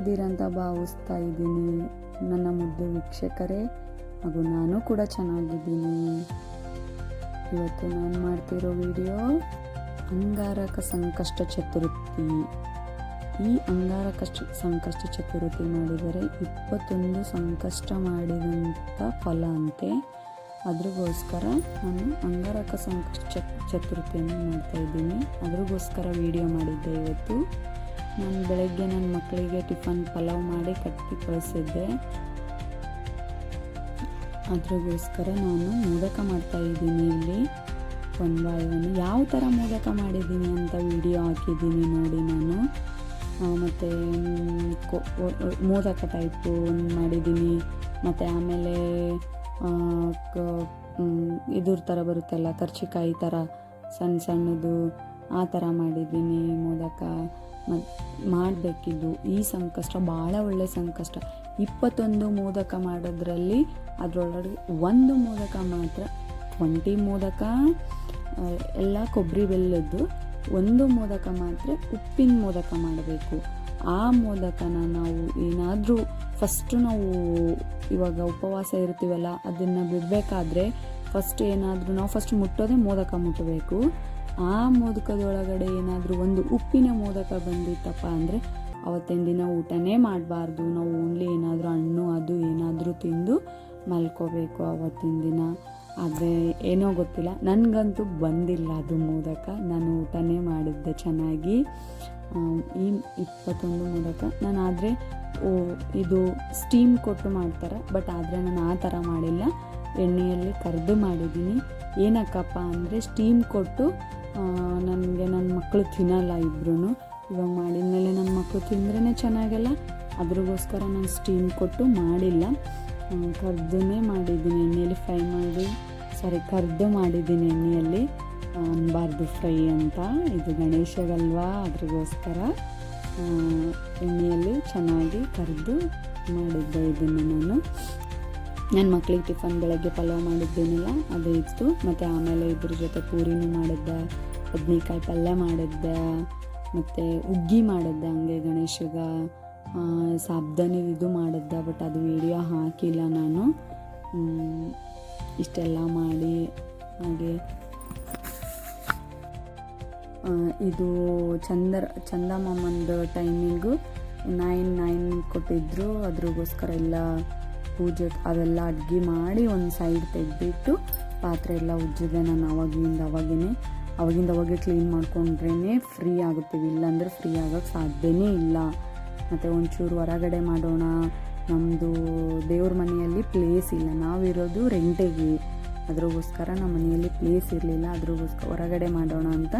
ಚೆನ್ನಾಗಿದ್ದೀರಂತ ಭಾವಿಸ್ತಾ ಇದ್ದೀನಿ. ನನ್ನ ಮುದ್ದು ವೀಕ್ಷಕರೇ, ಹಾಗೂ ನಾನು ಕೂಡ ಚೆನ್ನಾಗಿದ್ದೀನಿ. ಇವತ್ತು ನಾನು ಮಾಡ್ತಿರೋ ವಿಡಿಯೋ, ಅಂಗಾರಕ ಸಂಕಷ್ಟ ಚತುರ್ಥಿ. ಈ ಅಂಗಾರಕ ಸಂಕಷ್ಟ ಚತುರ್ಥಿ ಮಾಡಿದರೆ ಇಪ್ಪತ್ತೊಂದು ಸಂಕಷ್ಟ ಮಾಡಿದಂಥ ಫಲ ಅಂತೆ. ಅದ್ರಿಗೋಸ್ಕರ ನಾನು ಅಂಗಾರಕ ಸಂಕಷ್ಟ ಚತುರ್ಥಿಯನ್ನು ಮಾಡ್ತಾ ಇದ್ದೀನಿ. ಅದ್ರಗೋಸ್ಕರ ವಿಡಿಯೋ ಮಾಡಿದ್ದೆ ಇವತ್ತು. ನಾನು ಬೆಳಗ್ಗೆ ನನ್ನ ಮಕ್ಕಳಿಗೆ ಟಿಫನ್ ಪಲಾವ್ ಮಾಡಿ ಕಟ್ಟಿ ಕಳಿಸಿದ್ದೆ. ಅದ್ರಗೋಸ್ಕರ ನಾನು ಮೋದಕ ಮಾಡ್ತಾ ಇದ್ದೀನಿ ಇಲ್ಲಿ. ಒಂದು ಯಾವ ಥರ ಮೋದಕ ಮಾಡಿದ್ದೀನಿ ಅಂತ ವಿಡಿಯೋ ಹಾಕಿದ್ದೀನಿ ನೋಡಿ ನಾನು. ಮತ್ತು ಮೋದಕ ಟೈಪು ಮಾಡಿದ್ದೀನಿ. ಮತ್ತು ಆಮೇಲೆ ಇದ್ರ ಥರ ಬರುತ್ತಲ್ಲ, ಕರ್ಚಿಕಾಯಿ ಥರ ಸಣ್ಣ ಸಣ್ಣದು, ಆ ಥರ ಮಾಡಿದ್ದೀನಿ ಮೋದಕ. ಮತ್ತು ಮಾಡಬೇಕಿದ್ದು. ಈ ಸಂಕಷ್ಟ ಭಾಳ ಒಳ್ಳೆ ಸಂಕಷ್ಟ. ಇಪ್ಪತ್ತೊಂದು ಮೋದಕ ಮಾಡೋದ್ರಲ್ಲಿ ಅದರೊಳಗೆ ಒಂದು ಮೋದಕ ಮಾತ್ರ ಟ್ವೆಂಟಿ ಮೋದಕ ಎಲ್ಲ ಕೊಬ್ಬರಿ ಬೆಲ್ಲದ್ದು ಒಂದು ಮೋದಕ ಮಾತ್ರ ಉಪ್ಪಿನ ಮೋದಕ ಮಾಡಬೇಕು. ಆ ಮೋದಕನ ನಾವು ಏನಾದರೂ ಫಸ್ಟು ನಾವು ಇವಾಗ ಉಪವಾಸ ಇರ್ತೀವಲ್ಲ, ಅದನ್ನು ಬಿಡಬೇಕಾದ್ರೆ ಫಸ್ಟ್ ಏನಾದರೂ ನಾವು ಫಸ್ಟ್ ಮುಟ್ಟೋದೇ ಮೋದಕ ಮುಟ್ಟಬೇಕು. ಆ ಮೋದಕದೊಳಗಡೆ ಏನಾದರೂ ಒಂದು ಉಪ್ಪಿನ ಮೋದಕ ಬಂದಿತ್ತಪ್ಪ ಅಂದರೆ, ಅವತ್ತಿನ ದಿನ ಊಟನೇ ಮಾಡಬಾರ್ದು. ನಾವು ಓನ್ಲಿ ಏನಾದರೂ ಹಣ್ಣು, ಅದು ಏನಾದರೂ ತಿಂದು ಮಲ್ಕೋಬೇಕು ಅವತ್ತಿನ ದಿನ. ಆದರೆ ಏನೋ ಗೊತ್ತಿಲ್ಲ. ನನಗಂತೂ ಬಂದಿಲ್ಲ ಅದು ಮೋದಕ. ನಾನು ಊಟನೇ ಮಾಡಿದ್ದೆ ಚೆನ್ನಾಗಿ. ಈ ಇಪ್ಪತ್ತೊಂದು ಮೋದಕ. ನಾನು ಆದರೆ ಓ, ಇದು ಸ್ಟೀಮ್ ಕೊಟ್ಟು ಮಾಡ್ತಾರೆ. ಬಟ್ ಆದರೆ ನಾನು ಆ ಥರ ಮಾಡಿಲ್ಲ. ಎಣ್ಣೆಯಲ್ಲಿ ಕರೆದು ಮಾಡಿದ್ದೀನಿ. ಏನಕ್ಕಪ್ಪ ಅಂದರೆ ಸ್ಟೀಮ್ ಕೊಟ್ಟು ನನಗೆ ನನ್ನ ಮಕ್ಕಳು ತಿನ್ನಲ್ಲ ಇಬ್ರು ಇವಾಗ ಮಾಡಿದ ಮೇಲೆ ನನ್ನ ಮಕ್ಕಳು ತಿಂದ್ರೇ ಚೆನ್ನಾಗಲ್ಲ. ಅದ್ರಗೋಸ್ಕರ ನಾನು ಸ್ಟೀಮ್ ಕೊಟ್ಟು ಮಾಡಿಲ್ಲ. ಕರ್ದನೇ ಮಾಡಿದ್ದೀನಿ ಎಣ್ಣೆಯಲ್ಲಿ ಫ್ರೈ ಮಾಡಿ. ಸಾರಿ ಕರ್ದು ಮಾಡಿದ್ದೀನಿ ಎಣ್ಣೆಯಲ್ಲಿ. ಅನ್ಬಾರ್ದು ಫ್ರೈ ಅಂತ. ಇದು ಗಣೇಶಗಲ್ವಾ? ಅದ್ರಗೋಸ್ಕರ ಎಣ್ಣೆಯಲ್ಲಿ ಚೆನ್ನಾಗಿ ಕರೆದು ಮಾಡಿದ್ದೆ ಇದನ್ನು ನಾನು. ನನ್ನ ಮಕ್ಕಳಿಗೆ ಟಿಫನ್ ಬೆಳಗ್ಗೆ ಪಲಾವ್ ಮಾಡಿದ್ದೇನಲ್ಲ, ಅದು ಇತ್ತು. ಮತ್ತು ಆಮೇಲೆ ಇದ್ರ ಜೊತೆ ಪೂರಿನೂ ಮಾಡಿದ್ದೆ, ಬದ್ನೆಕಾಯಿ ಪಲ್ಯ ಮಾಡಿದ್ದೆ, ಮತ್ತು ಉಗ್ಗಿ ಮಾಡಿದ್ದೆ ಹಂಗೆ ಗಣೇಶಗ. ಸಾಬ್ದಾನಿ ಇದು ಮಾಡಿದ್ದೆ ಬಟ್ ಅದು ವಿಡಿಯೋ ಹಾಕಿಲ್ಲ ನಾನು. ಇಷ್ಟೆಲ್ಲ ಮಾಡಿ, ಹಾಗೆ. ಇದು ಇದು ಚಂದ ಮಾಮಂದು ಟೈಮಿಂಗು ನೈನ್ ನೈನ್ ಕೊಟ್ಟಿದ್ರು, ಅದ್ರಗೋಸ್ಕರ ಎಲ್ಲ ಪೂಜೆ ಅವೆಲ್ಲ ಅಡುಗೆ ಮಾಡಿ ಒಂದು ಸೈಡ್ ತೆಗೆದ್ಬಿಟ್ಟು ಪಾತ್ರೆ ಎಲ್ಲ ಉಜ್ಜಿದೆ ನಾನು ಅವಾಗಿಂದ ಅವಾಗೇ ಅವಾಗಿಂದ ಅವಾಗೆ ಕ್ಲೀನ್ ಮಾಡ್ಕೊಂಡ್ರೇ ಫ್ರೀ ಆಗುತ್ತೀವಿ ಇಲ್ಲಾಂದರೆ ಫ್ರೀ ಆಗೋಕ್ಕೆ ಸಾಧ್ಯನೇ ಇಲ್ಲ. ಮತ್ತು ಒಂಚೂರು ಹೊರಗಡೆ ಮಾಡೋಣ. ನಮ್ಮದು ದೇವ್ರ ಮನೆಯಲ್ಲಿ ಪ್ಲೇಸ್ ಇಲ್ಲ. ನಾವಿರೋದು ರೆಂಟಿಗೆ. ಅದ್ರಗೋಸ್ಕರ ನಮ್ಮ ಮನೆಯಲ್ಲಿ ಪ್ಲೇಸ್ ಇರಲಿಲ್ಲ. ಅದ್ರಗೋಸ್ಕರ ಹೊರಗಡೆ ಮಾಡೋಣ ಅಂತ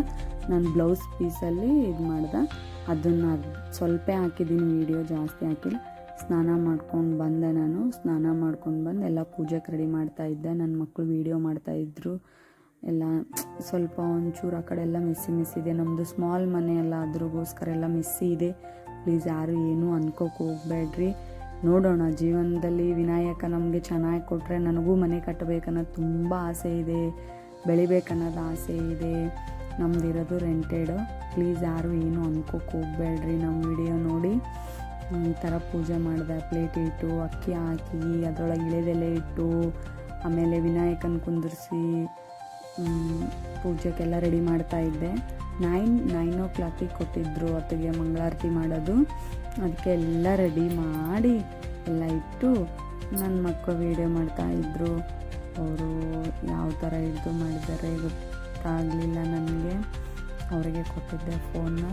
ನಾನು ಬ್ಲೌಸ್ ಪೀಸಲ್ಲಿ ಇದು ಮಾಡ್ದೆ ಅದನ್ನು ಸ್ವಲ್ಪ ಹಾಕಿದ್ದೀನಿ. ವಿಡಿಯೋ ಜಾಸ್ತಿ ಹಾಕಿಲ್ಲ. ಸ್ನಾನ ಮಾಡ್ಕೊಂಡು ಬಂದೆ ನಾನು. ಸ್ನಾನ ಮಾಡ್ಕೊಂಡು ಬಂದು ಎಲ್ಲ ಪೂಜೆಗೆ ರೆಡಿ ಮಾಡ್ತಾ ಇದ್ದೆ. ನನ್ನ ಮಕ್ಕಳು ವೀಡಿಯೋ ಮಾಡ್ತಾಯಿದ್ರು ಎಲ್ಲ ಸ್ವಲ್ಪ ಒಂಚೂರು ಆ ಕಡೆ ಎಲ್ಲ ಮಿಸ್ಸಿ ಮಿಸ್ ಇದೆ. ನಮ್ಮದು ಸ್ಮಾಲ್ ಮನೆ ಎಲ್ಲ ಅದ್ರಗೋಸ್ಕರ ಎಲ್ಲ ಮಿಸ್ಸಿ ಇದೆ. ಪ್ಲೀಸ್ ಯಾರು ಏನೂ ಅನ್ಕೋಕೆ ಹೋಗ್ಬೇಡ್ರಿ. ನೋಡೋಣ, ಜೀವನದಲ್ಲಿ ವಿನಾಯಕ ನಮಗೆ ಚೆನ್ನಾಗಿ ಕೊಟ್ಟರೆ ನನಗೂ ಮನೆ ಕಟ್ಟಬೇಕನ್ನೋದು ತುಂಬ ಆಸೆ ಇದೆ. ಬೆಳಿಬೇಕನ್ನೋದು ಆಸೆ ಇದೆ. ನಮ್ದಿರೋದು ರೆಂಟೆಡು ಪ್ಲೀಸ್ ಯಾರು ಏನು ಅನ್ಕೋಕೆ ಹೋಗ್ಬೇಡ್ರಿ. ನಮ್ಮ ವಿಡಿಯೋ ಈ ಥರ ಪೂಜೆ ಮಾಡಿದೆ ಪ್ಲೇಟ್ ಇಟ್ಟು, ಅಕ್ಕಿ ಹಾಕಿ, ಅದರೊಳಗೆ ಇಳೆದೆಲೆ ಇಟ್ಟು, ಆಮೇಲೆ ವಿನಾಯಕನ ಕುಂದಿರಿಸಿ ಪೂಜೆಗೆಲ್ಲ ರೆಡಿ ಮಾಡ್ತಾ ಇದ್ದೆ. ನೈನ್ ನೈನ್ ಓ ಕ್ಲಾಕಿಗೆ ಕೊಟ್ಟಿದ್ದರು ಅತ್ತಿಗೆ ಮಂಗಳಾರತಿ ಮಾಡೋದು. ಅದಕ್ಕೆ ಎಲ್ಲ ರೆಡಿ ಮಾಡಿ, ಎಲ್ಲ ಇಟ್ಟು ನನ್ನ ಮಕ್ಕಳು ವೀಡಿಯೋ ಮಾಡ್ತಾ ಇದ್ದರು ಅವರು ಯಾವ ಥರ ಇದು ಮಾಡಿದ್ದಾರೆ ಗೊತ್ತಾಗಲಿಲ್ಲ ನನಗೆ. ಅವರಿಗೆ ಕೊಟ್ಟಿದ್ದೆ ಫೋನ್ನ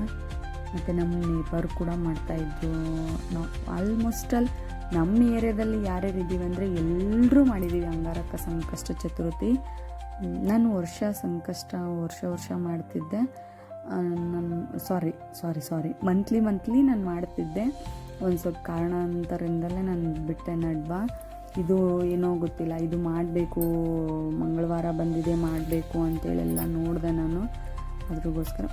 ಮತ್ತು ನಮ್ಮ ನೇಬರ್ ಕೂಡ ಮಾಡ್ತಾಯಿದ್ರು ನಾವು ಆಲ್ಮೋಸ್ಟ್ ಆಲ್ ನಮ್ಮ ಏರಿಯಾದಲ್ಲಿ ಯಾರ್ಯಾರು ಇದ್ದೀವಿ ಅಂದರೆ ಎಲ್ಲರೂ ಮಾಡಿದ್ದೀವಿ ಅಂಗಾರಕ ಸಂಕಷ್ಟ ಚತುರ್ಥಿ. ನಾನು ವರ್ಷ ಸಂಕಷ್ಟ ವರ್ಷ ವರ್ಷ ಮಾಡ್ತಿದ್ದೆ. ನಾನು ಸಾರಿ ಸಾರಿ ಸಾರಿ ಮಂತ್ಲಿ ಮಂತ್ಲಿ ನಾನು ಮಾಡ್ತಿದ್ದೆ. ಒಂದು ಸ್ವಲ್ಪ ಕಾರಣಾಂತರಿಂದಲೇ ನಾನು ಬಿಟ್ಟೆ ನಡ್ವ ಇದು ಏನೋ ಗೊತ್ತಿಲ್ಲ, ಇದು ಮಾಡಬೇಕು, ಮಂಗಳವಾರ ಬಂದಿದೆ, ಮಾಡಬೇಕು ಅಂತೇಳೆಲ್ಲ ನೋಡಿದೆ ನಾನು. ಅದ್ರಗೋಸ್ಕರ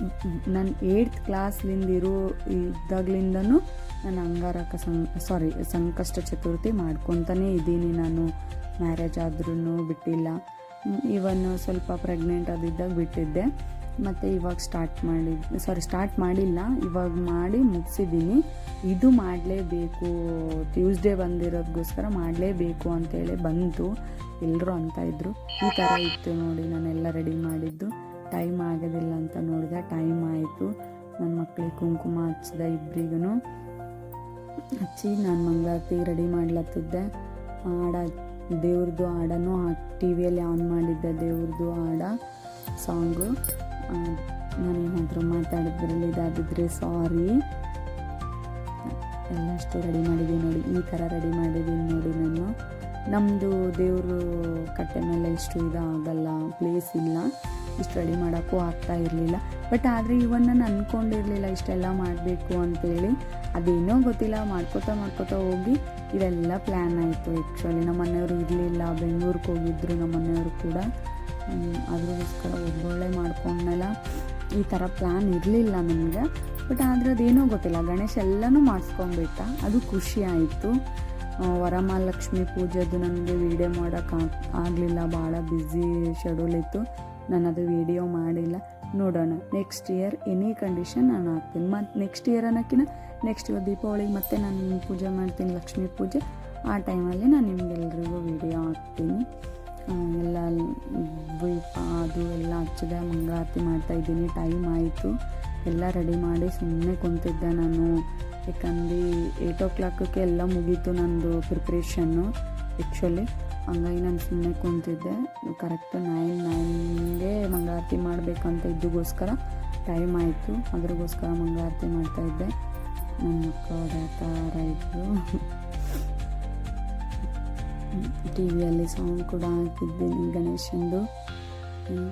ನಾನು ಏಯ್ತ್ ಕ್ಲಾಸ್ಲಿಂದ ಇರೋ ಇದ್ದಾಗ್ಲಿಂದನೂ ನಾನು ಅಂಗಾರಕ ಸಂ, ಸಾರಿ, ಸಂಕಷ್ಟ ಚತುರ್ಥಿ ಮಾಡ್ಕೊತಾನೇ ಇದ್ದೀನಿ ನಾನು. ಮ್ಯಾರೇಜ್ ಆದ್ರೂ ಬಿಟ್ಟಿಲ್ಲ. ಇವನ್ ಸ್ವಲ್ಪ ಪ್ರೆಗ್ನೆಂಟ್ ಆದಿದ್ದಾಗ ಬಿಟ್ಟಿದ್ದೆ. ಮತ್ತು ಇವಾಗ ಸ್ಟಾರ್ಟ್ ಮಾಡಿದ್ದು ಸಾರಿ, ಸ್ಟಾರ್ಟ್ ಮಾಡಿಲ್ಲ. ಇವಾಗ ಮಾಡಿ ಮುಗಿಸಿದ್ದೀನಿ. ಇದು ಮಾಡಲೇಬೇಕು, ಟ್ಯೂಸ್ಡೇ ಬಂದಿರೋದಕ್ಕೋಸ್ಕರ ಮಾಡಲೇಬೇಕು ಅಂತೇಳಿ ಬಂತು. ಎಲ್ಲರೂ ಅಂತ ಇದ್ರು. ಈ ಥರ ಇತ್ತು ನೋಡಿ, ನಾನೆಲ್ಲ ರೆಡಿ ಮಾಡಿದ್ದು. ಟೈಮ್ ಆಗೋದಿಲ್ಲ ಅಂತ ನೋಡಿದೆ. ಟೈಮ್ ಆಯಿತು. ನನ್ನ ಮಕ್ಕಳಿಗೆ ಕುಂಕುಮ ಹಚ್ಚಿದ ಇಬ್ಬರಿಗೂ ಹಚ್ಚಿ ನಾನು ಮಂಗಳಾರತಿ ರೆಡಿ ಮಾಡ್ಲತ್ತಿದ್ದೆ. ಹಾಡ, ದೇವ್ರದ್ದು ಹಾಡನ್ನು ಟಿ ವಿಯಲ್ಲಿ ಆನ್ ಮಾಡಿದ್ದೆ. ದೇವ್ರದ್ದು ಹಾಡ, ಸಾಂಗು. ನಾನೇನಾದರೂ ಮಾತಾಡಿದ್ರಲ್ಲಿ ಇದಾಗಿದ್ರೆ ಸಾರಿ. ಎಲ್ಲಷ್ಟು ರೆಡಿ ಮಾಡಿದ್ದೀನಿ ನೋಡಿ. ಈ ಥರ ರೆಡಿ ಮಾಡಿದ್ದೀನಿ ನೋಡಿ ನಾನು. ನಮ್ಮದು ದೇವರು ಕಟ್ಟೆ ಮೇಲೆ ಇಷ್ಟು ಇದು ಆಗಲ್ಲ, ಪ್ಲೇಸ್ ಇಲ್ಲ. ರೆಡಿ ಮಾಡೋಕ್ಕೂ ಆಗ್ತಾ ಇರಲಿಲ್ಲ. ಬಟ್ ಆದರೆ ಇವನ್ನ ನಾನು ಅಂದ್ಕೊಂಡಿರಲಿಲ್ಲ ಇಷ್ಟೆಲ್ಲ ಮಾಡಬೇಕು ಅಂತೇಳಿ. ಅದೇನೋ ಗೊತ್ತಿಲ್ಲ, ಮಾಡ್ಕೋತಾ ಮಾಡ್ಕೋತಾ ಹೋಗಿ ಇದೆಲ್ಲ ಪ್ಲ್ಯಾನ್ ಆಯಿತು ಆ್ಯಕ್ಚುಲಿ ನಮ್ಮ ಮನೆಯವರು ಇರಲಿಲ್ಲ, ಬೆಂಗಳೂರಿಗೆ ಹೋಗಿದ್ರು ನಮ್ಮ ಮನೆಯವರು ಕೂಡ. ಅದ್ರಗೋಸ್ಕರ ಒಳ್ಳೊಳ್ಳೆ ಮಾಡ್ಕೊಂಡ್ಮೇಲೆ ಈ ಥರ ಪ್ಲ್ಯಾನ್ ಇರಲಿಲ್ಲ ನನಗೆ. ಬಟ್ ಆದರೆ ಅದೇನೋ ಗೊತ್ತಿಲ್ಲ, ಗಣೇಶ ಎಲ್ಲನೂ ಮಾಡಿಸ್ಕೊಂಡ್ಬಿಟ್ಟ. ಅದು ಖುಷಿ ಆಯಿತು. ವರಮಹಾಲಕ್ಷ್ಮಿ ಪೂಜೆದು ನನಗೆ ವೀಡಿಯೋ ಮಾಡೋಕ್ಕೆ ಆಗಲಿಲ್ಲ ಭಾಳ ಬ್ಯುಸಿ ಶೆಡ್ಯೂಲ್ ಇತ್ತು. ನಾನು ಅದು ವಿಡಿಯೋ ಮಾಡಿಲ್ಲ. ನೋಡೋಣ. ನೆಕ್ಸ್ಟ್ ಇಯರ್ ಎನಿ ಕಂಡೀಷನ್ ನಾನು ಹಾಕ್ತೀನಿ. ಮತ್ತು ನೆಕ್ಸ್ಟ್ ಇಯರ್ ಅನ್ನೋಕ್ಕಿಂತ ನೆಕ್ಸ್ಟ್ ಇಯರ್ ದೀಪಾವಳಿಗೆ ಮತ್ತೆ ನಾನು ಪೂಜೆ ಮಾಡ್ತೀನಿ. ಲಕ್ಷ್ಮೀ ಪೂಜೆ. ಆ ಟೈಮಲ್ಲಿ ನಾನು ನಿಮಗೆಲ್ರಿಗೂ ವಿಡಿಯೋ ಹಾಕ್ತೀನಿ. ಎಲ್ಲ ದೀಪ ಅದು ಎಲ್ಲ ಹಚ್ಚಿದೆ, ಮಂಗಳಾರತಿ ಮಾಡ್ತಾಯಿದ್ದೀನಿ ಟೈಮ್ ಆಯಿತು. ಎಲ್ಲ ರೆಡಿ ಮಾಡಿ ಸುಮ್ಮನೆ ಕುಂತಿದ್ದೆ ನಾನು. ಯಾಕಂದ್ರೆ ಏಯ್ಟ್ ಓ ಕ್ಲಾಕಕ್ಕೆ ಎಲ್ಲ ಮುಗೀತು ನಂದು ಪ್ರಿಪ್ರೇಷನ್ನು ಆ್ಯಕ್ಚುಲಿ ಹಂಗಾಗಿ ನಾನು ಸುಮ್ಮನೆ ಕುಂತಿದ್ದೆ. ಕರೆಕ್ಟ್ ನೈನ್ ನೈನ್ಗೆ ಮಂಗಳಾರತಿ ಮಾಡಬೇಕಂತ ಇದ್ದಗೋಸ್ಕರ ಟೈಮ್ ಆಯಿತು. ಅದ್ರಗೋಸ್ಕರ ಮಂಗಳಾರತಿ ಮಾಡ್ತಾಯಿದ್ದೆ ನನ್ನ ಮಕ್ಕಳು ಥರ ಇದ್ದರು ಟಿ ವಿಯಲ್ಲಿ ಸಾಂಗ್ ಕೂಡ ಹಾಕಿದ್ದೀನಿ ಗಣೇಶಂದು. ಹ್ಮ್.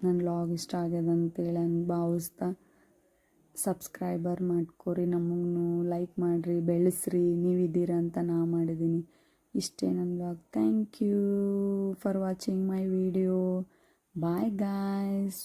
ನನ್ನ ಲಾಗ್ ಇಷ್ಟ ಆಗ್ಯದ ಅಂತೇಳಿ ಹಂಗೆ ಭಾವಿಸ್ತಾ ಸಬ್ಸ್ಕ್ರೈಬರ್ ಮಾಡ್ಕೊರಿ ನಮಗೂ ಲೈಕ್ ಮಾಡಿರಿ, ಬೆಳೆಸ್ರಿ, ನೀವಿದ್ದೀರ ಅಂತ ನಾ ಮಾಡಿದ್ದೀನಿ ಇಷ್ಟೇ ನನ್ನ vlog thank you for watching my video bye guys